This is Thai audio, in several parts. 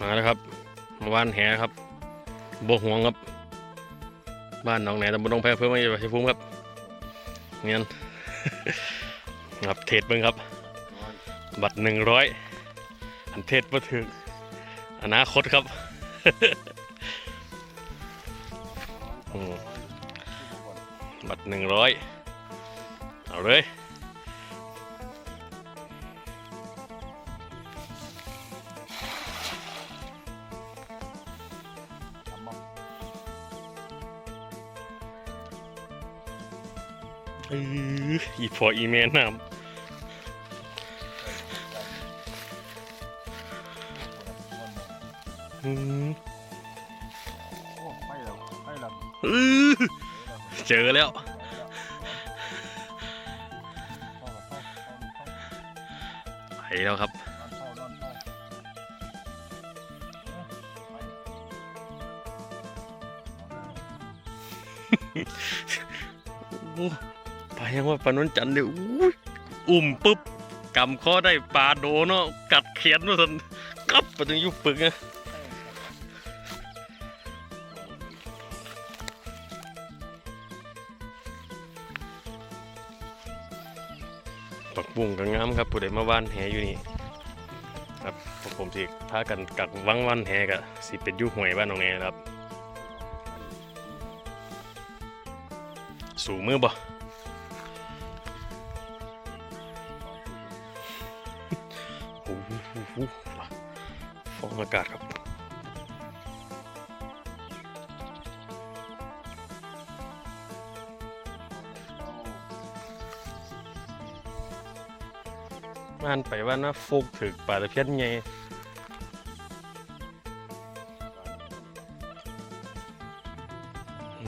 มาแล้วครับมาบ้านแหครับบวห่วงครับ บ้านหนองแหนตำบลหนองแพเพิ่มมาอยู่ชัยภูมิครับเงี้ยครับเทศเบิ้งครับ บัตรหนึ่งร้อยอันเทศมาถึงอนาคตครับบัตรหนึ่งร้อยเอาเลย อืออีพออีเมนน้ำอื้อโอ้ไปแล้วไปแล้วอือเจอแล้ว ไปแล้วครับ ยังว่าปานนจันเดี๋ยวอุ้มปุ๊บกำข้อได้ปลาโดเนาะกัดเขียนว่าสันกลับไปถึงยุบปึกนะปักบุ้งก็งามครับผู้ใดมาว่านแหอยู่นี่ครับพวกผมสิพากันกักวังวันแหกะสิเป็นยุหวยบ้านน้องแหนครับ สูงมือบ่ ฟองอากาศครับม่านไปว่านะฟุกถึกปลาตะเพียนไง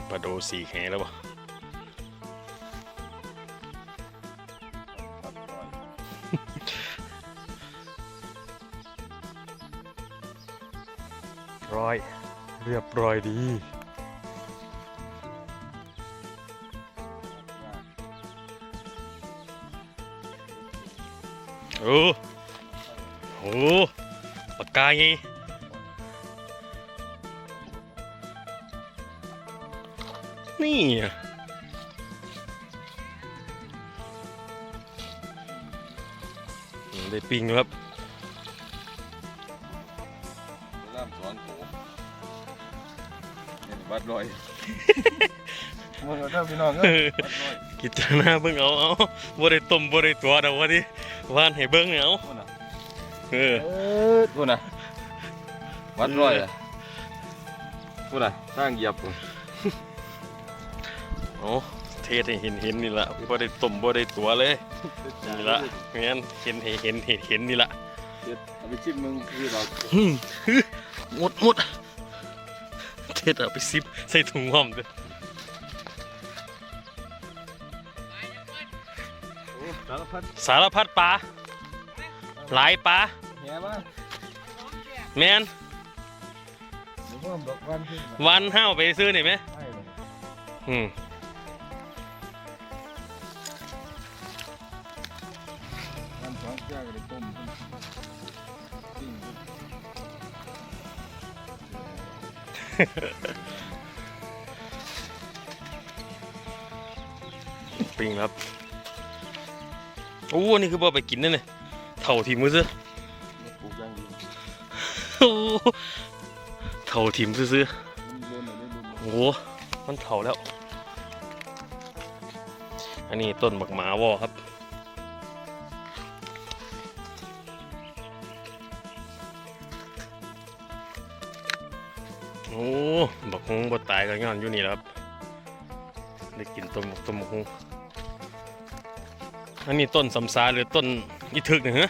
ปลาโดสีแหแล้วบ่ ร้อย เรียบร้อยดีโอ้โหปากกาไงนี่ได้ปิงแล้วครับ เห็นวัดลอยมันก็ได้พี่น้องเอ้ยวัดลอยกิจนาเบิ่งเอาเอาบ่ได้ต้มบ่ได้ตัวดอกว่าดิว่านให้เบิ่งเอาพูดน่ะเออ เออพูดน่ะวัดลอยอะพูดน่ะสร้างเหยียบพุ่นเอาเทศให้เห็นเห็นนี่ละบ่ได้ต้มบ่ได้ตัวเลยนี่ละงั้นเห็นให้เห็นเห็นเห็นนี่ละเด็ดเอาไปชิมมึงคือเราหึ่มฮึหมดหมด เทศเอาไปซิปใส่ถุงหอมเด้อโอ้สารพัดสารพัดปลาหลายปลาแหมาแมนหรือว่าบอกวันขึ้นมาวันห้าวไปซื้อหน่อยไหมใช่เลยอืมวันสองแก้วก็ได้ต้มขึ้นปิ้ง ปิงครับ โอ้ นี่คือบ่ไปกินนั่นเลยเท่าทีมือซื้อมาปลูกอย่างดีโอ้เท่าทีมซื้อมันโดนหน่อยได้ดูๆโอ้มันเท่าแล้ว อันนี้ต้นบักหมาวอครับ อ้บักฮงบ่ตายก็ย้อนอยู่นี่ครับได้กินต้มบักต้มบักฮงอันนี้ต้นสำสาหรือต้นอีทึกเนี่ยฮะ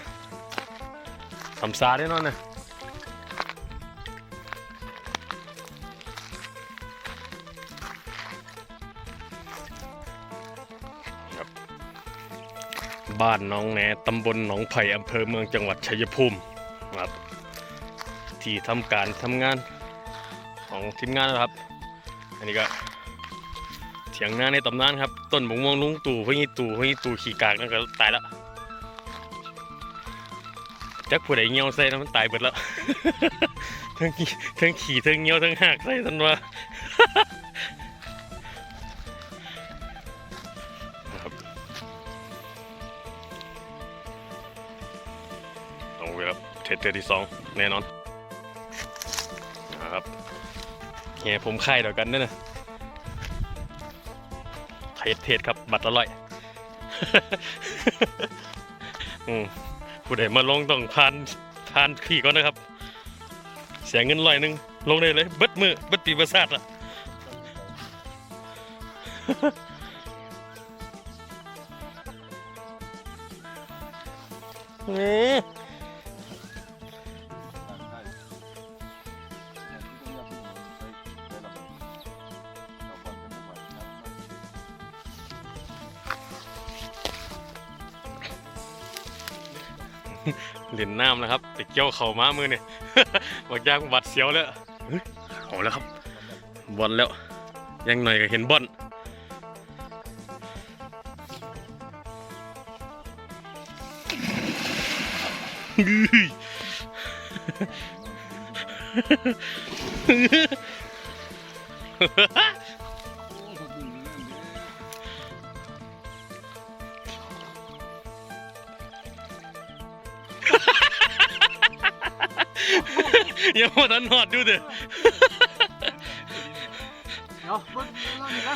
สำสาแน่นอนนะครับบ้านน้องแหนตำบลหนองไผ่อำเภอเมืองจังหวัดชัยภูมิครับที่ทำการทำงาน ของทีมงานนะครับ อันนี้ก็เถียงหน้าในตำนานครับ ต้นบงม่วงลุงตู่พี่ตู่พี่ตู่ขี่กากนั่นก็ตายแล้วจักผู้ใดเงี้ยวใส่แล้วมันตายเบิดแล้วทั้งขี่ทั้งขี่ทั้งเงี้ยวทั้งหักใส่ทันว่าต้องเวลาเทสเทสที่สองแน่นอน ฮผมไข่เดียวกันนี่ยนะเทสเทสครับ บัตรละร้อยอืมผู้ใดมาลงต้องผ่านผ่านขี่ก่อนนะครับ เสียเงินร้อยหนึ่งลงได้เลยเบิดมือเบิดปีประสาทอะนี่ เหรียญน้ำนะครับไปเกี่ยวเข่าม้ามือเนี่ยบอกยางบัดเสียวแล้วเฮ้ยเอาแล้วครับบอลแล้ว ยังหน่อยก็เห็นบอลอื้ออย่า มาทันหอดดูเด้อเดี๋ยวเบิ่งเล่าหน่อยนะ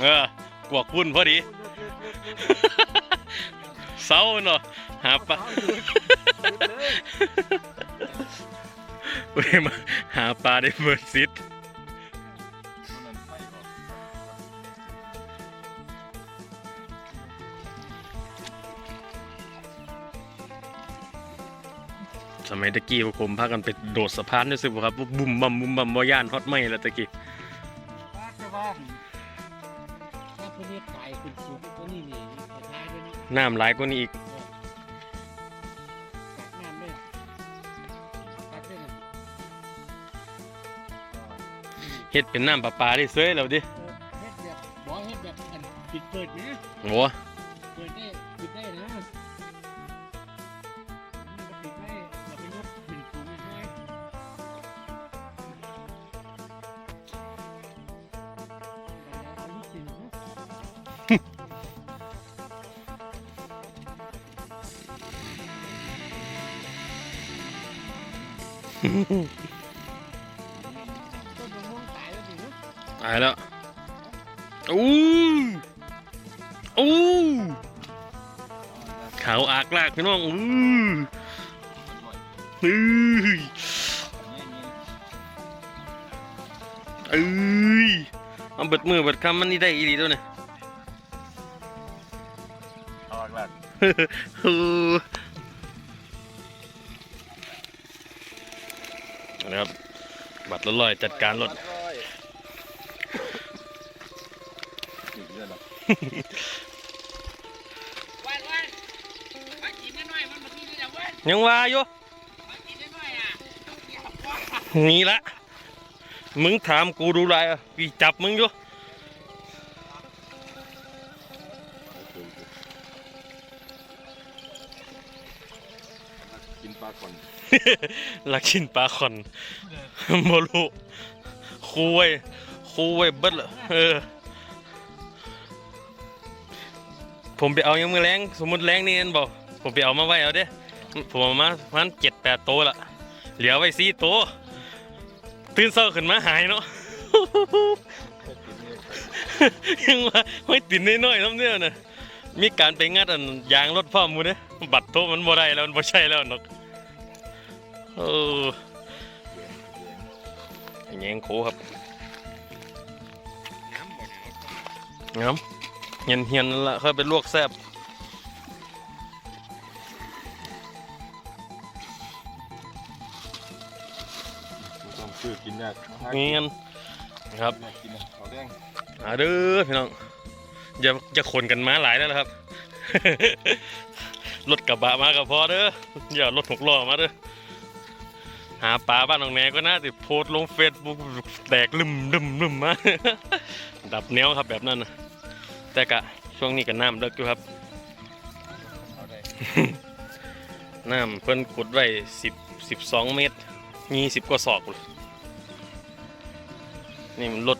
เออกวกวุ่นพอดี เศร้าเนาะหาปลาเว้ยมาหาปลาได้เบิร์ดซิด มัยตะกี้พวกผมพากันไปโดดสะพานด้วยสิบ่ครับบุ่มบัมบุ่มบัมบ่ย่านฮอตไหมแล้วตะกี้ว่าแต่ว่าถ้าพวกนี้ตายคุณสูงตัวนี้นี่สุดท้ายด้วยนี่น้ำหลายกว่านี้อีกกัดน้ำเลยกัดด้วยนะเฮ็ดเป็นน้ำประปาได้เซ้ยแล้วดิเออเฮ็ดแบบบอกเฮ็ดแบบอันปิดเปิดนะโห อู้อู้ขาวอากลากพี่น้องอู้อื้อเอ้ยเอาเบิดมือเบิดคำมันนี่ได้อีหลีตัวเนี่ยเอาอักลากเออนะครับ บัตรละร้อยจัดการรถ ยๆมันมากินได้วันยังว่าอยู่มากินน้อยๆอะอย่าพ่อนี่ละ มึงถามกูดูไรอะพี่จับมึงอยู่กินปลาก่อนลักชินปลาคอนโมลูคูไว้คูไว้เบิดเลยเออ ผมไปเอายังมือแรงสมมุติแรงนี่เห็นบอกผมไปเอามาไว้เอาเด้ผมเอามาประมันเจ็ดแปดโตวละเหลือไว้สี่โตวตื่นเช้าขึ้นมาหายเนาะยังว่าไม่ติดน้อยๆน้ำเนี่ยนะมีการไปงัดอันยางรถพ่อมูเด้บัตรโทษมันบ่ได้แล้วมันบ่ใช่แล้วนกเออแยงโคครับน้ำ บ่หนาวงามเฮียนเฮียนนั่นละค่อยไปลวกแซ่บต้องซื้อกินยากเงียนครับกินเอาแดงมาเด้อพี่น้องอย่าอย่าขนกันมาหลายแล้วนะครับ รถกระบะมาก็พอเด้ออย่ารถหกล้อมาเด้อหาปลาบ้านน้องแหนก็น่าติโพสต์ลงเฟซบุ๊กแตกลืมลืมลืมมา ดับแนวครับแบบนั้นนะ แต่กะช่วงนี้ก็น้ำเลิกอยู่ครับ น้ำเพิ่นขุดไว้สิบสิบสองเมตรยี่สิบกว่าศอกเลยนี่มันลด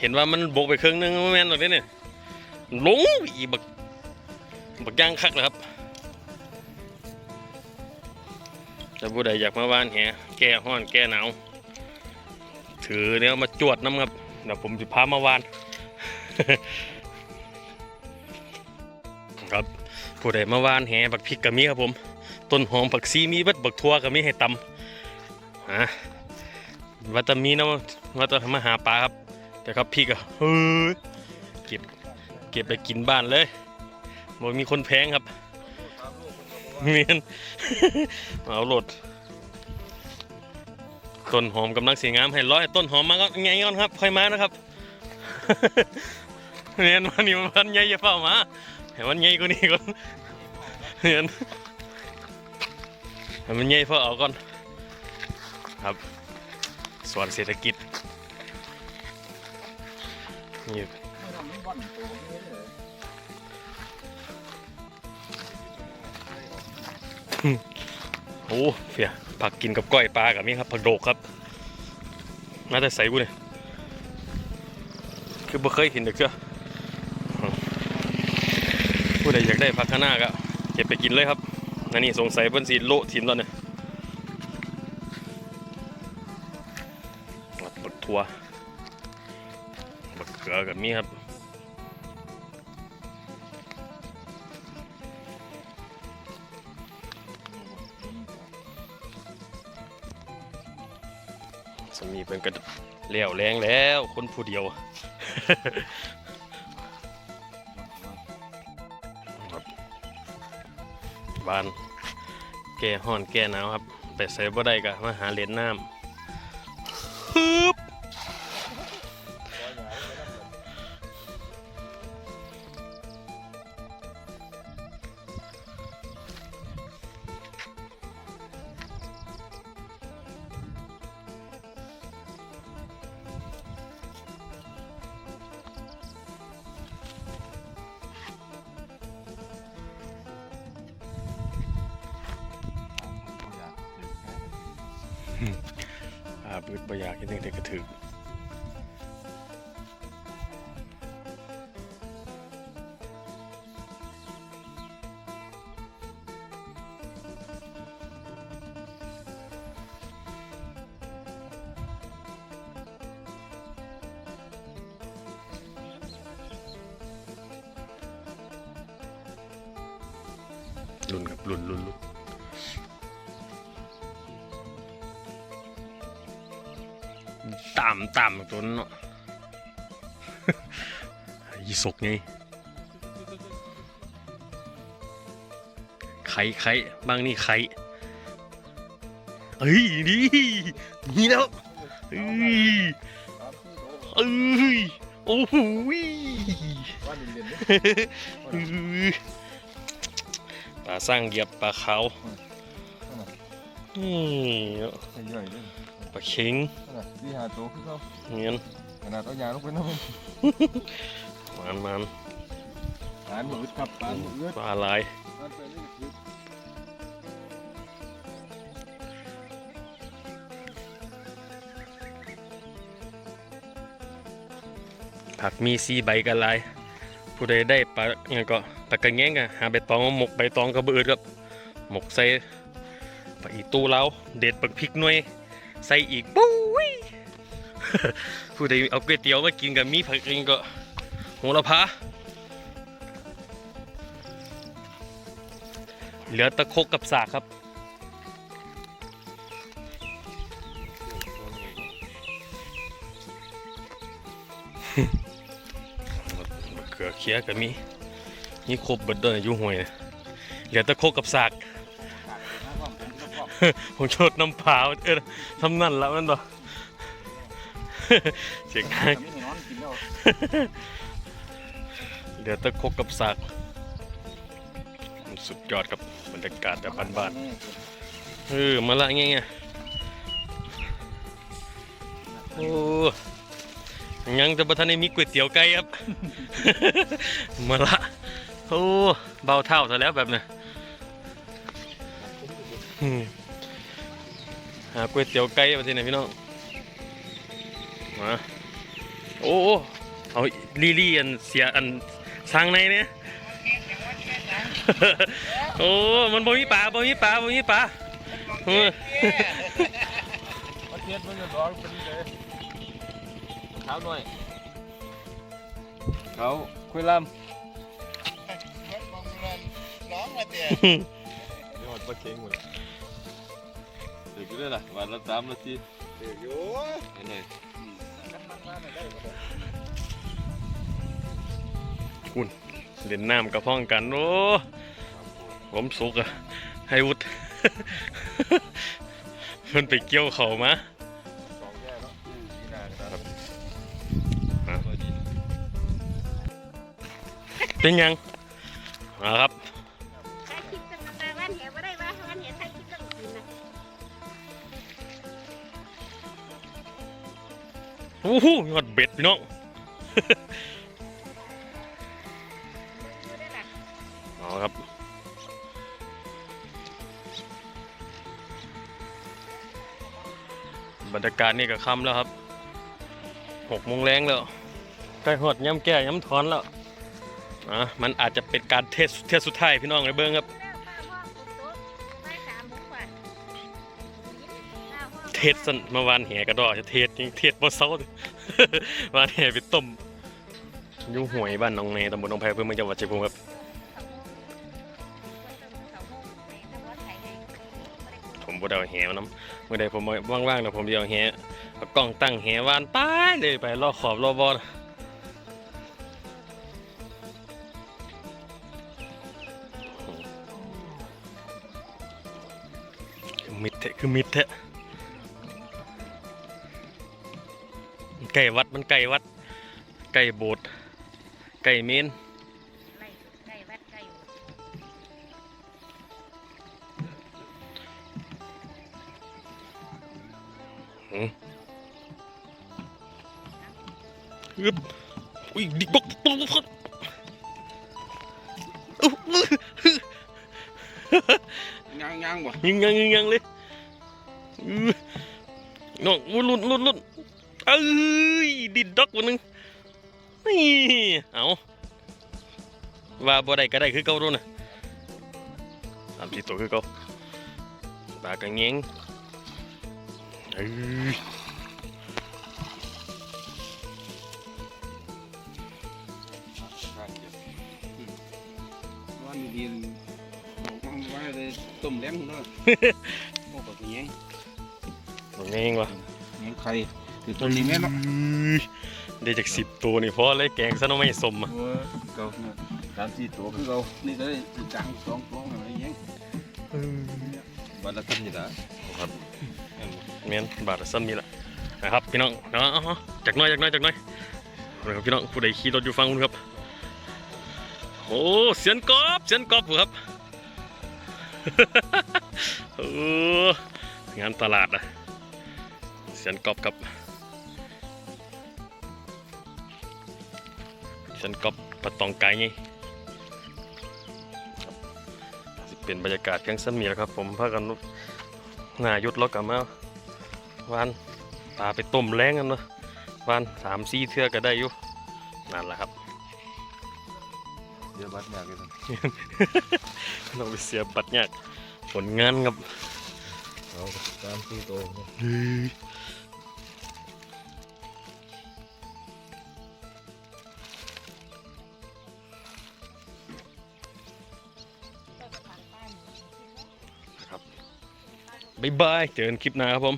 เห็นว่ามันบกไปครึ่งนึงแม่นหรอกเนี่ยลงอีกบักบักย่างคักเลยครับจะผู้ใดอยากมาว่านแหแก้ห้อนแก้หนาวถือเนี่ยมาจวดน้ำครับเดี๋ยวผมจะพามาวาน ครับผู้ใดมาวานแหบักพริกกะมีครับผม ต้นหอมผักซีมีบัดบักทั่วก็มีให้ตำฮะว่าจะมีนะว่าจะมาหาปลาครับ แต่ครับพี่ก็เฮ้ยเก็บเก็บไปกินบ้านเลยบอกมีคนแพงครับเมียนเอาโหลดต้นหอมกำลังสีงามให้ร้อยต้นหอมมาก็ไงก่อนครับค่อยมานะครับเนียนมานี่มันใหญ่ย่าเฝ้ามา ให้มันใหญ่กว่านี้ก่อนเนียนให้มันใหญ่พอเอาก่อน ครับส่วนเศรษฐกิจนี่โอ้เฟียผักกินกับก้อยปลากับนี่ครับ ผักโดกครับ น่าจะใส่บุเนี่ยคือบ่เคยเห็นเด็กเจ้า ใดอยากได้ผักข้างหน้าก็เก็บไปกินเลยครับอันนี้สงสัยเพิ่นสิโลทิมแล้วเนี่ยบักบักทัวบักเขือกับมีครับสมีเป็นกระเลี้ยวแรงแล้วคนผู้เดียวานแก่ห่อนแก่หนาวครับ ไปใส่บ่ได้ก็มาหาเหรียญน้ำ อาบืดบ่อยากให้เด็กกระถึกลุนครับลุนลุนลุน ต่ำต่ำตัวนั้นเนาะยี่สกไงไข่ไข่บางนี่ไข่เอ้ยนี่นี่แล้วเอ้ยเอ้ยโอ้โหยว่าเด่นเอ้ยปลาสร้างเหยียบปลาขาวนี่ๆใหญ่ๆเลย ปลาเข็งดีหาโตขึ้นเขาเงี้ยขนาดเอายาลงไปน้ำมันมันมันปานมืดครับปานมืดปลาลายปานไปนี่คือผักมีสีใบกันลาย ผู้ใดได้ปลาเนี่ยก็ปลากระแงงอะหาใบตองหมกใบตองกระเบือครับหมกใส่ปลาอีตู้เราเด็ดปักพริกหน่วย ใส่อีกปุ้ยผู้ใดเอาก๋วยเตี๋ยวมากินกับมีผักเองก็โหระพาเหลือตะคกกับสากครับเขือเคี้ยก็มีนี่ครบเบิดเลยอยู่ห่วยนะเหลือตะโคกกับสาก ผมโชดน้ำเปล่าเออทำนั่นแล้วมันบ่เสียงดังไม่นอกินแล้วเหลือตะคกกับสากสุดยอดครับบรรยากาศแบบบ้านๆเออมาละไงไงโอ้ยังจะประทานมีก๋วยเตี๋ยวไก่ครับ มาละโอ้เบาเท่าซะแล้วแบบเนี้ย หาก๋วยเตี๋ยวไก่มาที่ไหนพี่น้องมาโอ้โอ้เอาลีลี่อันเสียอันสร้างในเนี่ยโอ้มันบ่มีปลาบ่มีปลาบ่มีปลาเออมาเทียนมันจะร้อนพอดีเลยเท้าหน่อยเขาคุยลำร้องมาเตี้ยเดี๋ยวหมดปลาเค็งหมด เดี๋ยวกูได้ละวันละสามนาทีเดี๋ยวอยู่เห็นเลยกันมันมาไม่ได้บ่ได้เล่นน้ำกับพ้องกันโอ้ผมสุกอะให้วุฒเพิ่นไปเกี่ยวเขามาสองแย่แล้วนี่นาครับอะเป็นยังมาครับ อ้โหมีหอดเบ็ดพี่น้องเอาครับบรรยากาศนี่ก็ค่ำแล้วครับหกโมงแรงแล้วใกล้หอดย้ำแก่ย้ำถอนแล้วอะมันอาจจะเป็นการเทสเทสสุดท้ายพี่น้องเลยเบิ้งครับ ทสสันเมื่อวานแหกระดอจะเทสยังเทสบ่เซาวานแหไปต้มอยู่หวยบ้านหน้องเนตำบลหนองไผ่เพื่อเมืองจังหวัดชัยภูมิครับผมบ่ได้เอาแหมานํเมื่อใดผมว่างๆแล้วผมจะเอาแหเอากล้องตั้งแหวานป้ายเลยไปรอขอบรอบอคือมิดแท้คือมิดแท้ ไก่วัดมันไก่วัด ไก่โบสถ์ไก่เมนไล่ไก่วัดไก่อึบอุ้ยดิบกปุ๊บปุ๊บอุ๊บย่างย่างบ่ยิงยังยิงยังเลยอื้อน้องอุ้ยลุ้นลุ้นลุ้นเอ้ยดิดดอ กวันหนึงนี่เอาว่าบ่ได้ก็ได้คือเก่าโดนน่ะตามที่ตัวคือเก่าปลากระเงงเอ้ยวันดีๆบอกว่าไว้เลยต้มแล้งเนาะโอ้ก็เป็นยังกระเงงวะยังไข่คือต้นนี้แม่เนาะ ได้จากสิบตัวนี่เพราะอะไรแกงซะน้องไม่สมอะโอ้เก่าสามสี่ตัวคือเก่านี่ก็ได้จังสองตัวอะไรยังวันละทันนี่ละครับเมียนบาทละซ้ำนี่แหละนะครับพี่น้องเนาะเอาๆจากหน้อยจากหน้อยจากหน้อยเอาเลยครับพี่น้องผู้ใดขี่รถอยู่ฟังคุณครับโอ้เสียนกอบเสียนกอบผู้ครับโอ้งานตลาดนะเสียนกอบครับ เสียนกอบปะตองไก่ไงสิเป็นบรรยากาศเพียงซ้ำนี้แหละครับ ผมพากันหน้ายุดแล้วกลับมาวานปลาไปต้มแรงกันเนาะวานสามสี่เทื่อก็ได้อยู่นั่นแหละครับเดี๋ยวบัดยากเลยต้องไปเสียบัตรยากผลงานครับเอาสามสี่ตั บ๊ายบาย เจอกันคลิปหน้าครับผม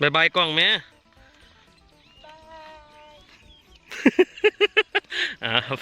บ๊ายบายกล้องแม่อ่าครับ